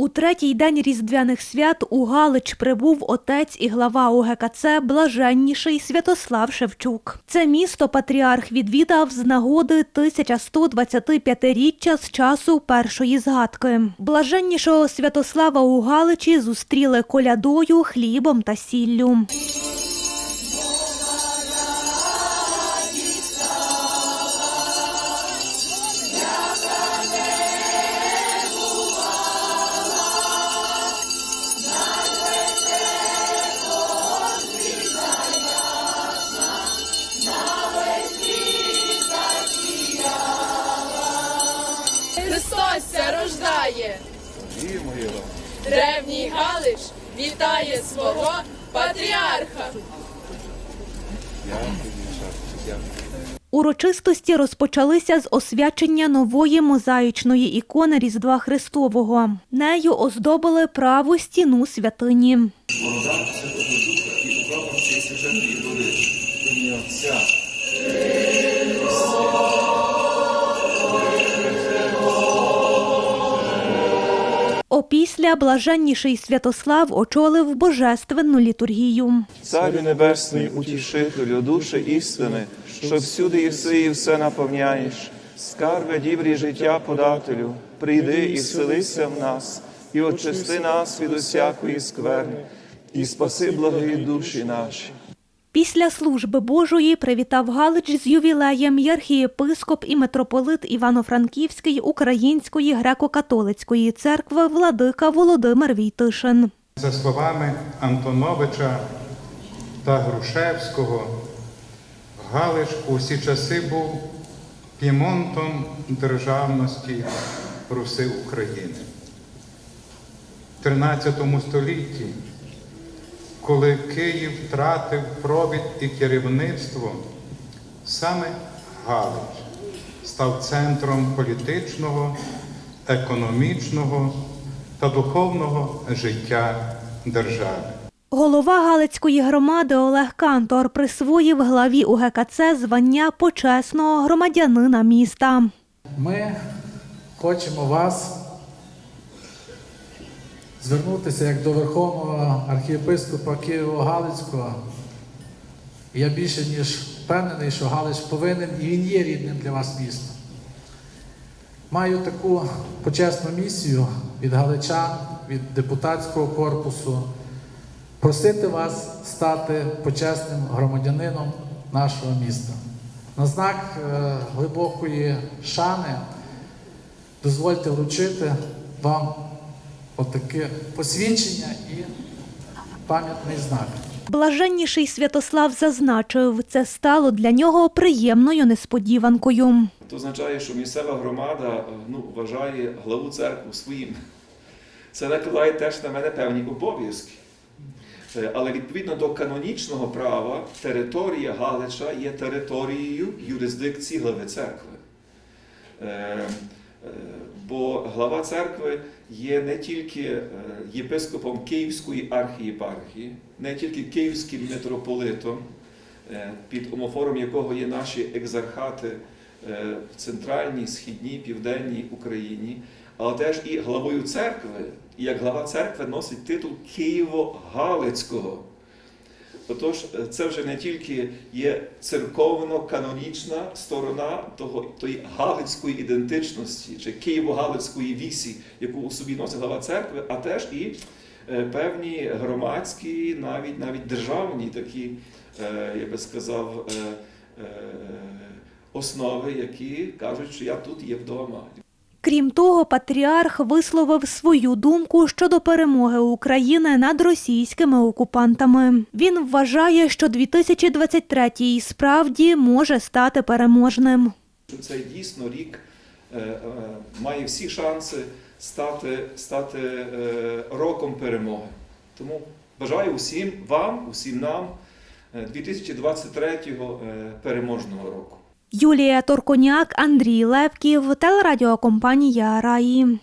У третій день різдвяних свят у Галич прибув отець і глава УГКЦ Блаженніший Святослав Шевчук. Це місто патріарх відвідав з нагоди 1125-річчя з часу першої згадки. Блаженнішого Святослава у Галичі зустріли колядою, хлібом та сіллю. Рождає. Древній Галич вітає свого патріарха. Урочистості розпочалися з освячення нової мозаїчної ікони Різдва Христового. Нею оздобили праву стіну святині. Опісля блаженніший Святослав очолив божественну літургію. Царю Небесний, утішителю, душі істини, що всюди єси і все наповняєш, скарби дібрі життя подателю, прийди і вселися в нас, і очисти нас від усякої скверни, і спаси благі душі наші. Після служби Божої привітав Галич з ювілеєм архієпископ і митрополит Івано-Франківський Української греко-католицької церкви владика Володимир Війтишин. За словами Антоновича та Грушевського, Галич у всі часи був пімонтом державності Руси України. В 13 столітті, коли Київ втратив провід і керівництво, саме Галич став центром політичного, економічного та духовного життя держави. Голова Галицької громади Олег Кантор присвоїв главі УГКЦ звання почесного громадянина міста. Ми хочемо вас звернутися як до Верховного архієпископа Києво-Галицького. Я більше ніж впевнений, що Галич повинен і він є рідним для вас містом. Маю таку почесну місію від галичан, від депутатського корпусу просити вас стати почесним громадянином нашого міста. На знак е, глибокої шани дозвольте вручити вам отаке посвідчення і пам'ятний знак. Блаженніший Святослав зазначив, це стало для нього приємною несподіванкою. Це означає, що місцева громада ну, вважає главу церкви своїм. Це накладає теж на мене певні обов'язки. Е, Але відповідно до канонічного права територія Галича є територією юрисдикції глави церкви. Бо глава церкви є не тільки е, єпископом Київської архієпархії, не тільки київським митрополитом, е, під омофором якого є наші екзархати е, в центральній, східній, південній Україні, але теж і главою церкви. І як глава церкви носить титул Києво-Галицького. Отож, е, це вже не тільки є церковно-канонічна сторона того, тої галицької ідентичності чи Києво-Галицької вісі, яку у собі носить глава церкви, а теж і е, певні громадські, навіть навіть державні такі, е, я би сказав, основи, які кажуть, що я тут є вдома. Крім того, патріарх висловив свою думку щодо перемоги України над російськими окупантами. Він вважає, що 2023 справді може стати переможним. цей дійсно рік е, е, має всі шанси стати, стати е, роком перемоги. Тому бажаю усім вам, усім нам е, 2023 е, переможного року. Юлія Торконяк, Андрій Левків, телерадіокомпанія Раї.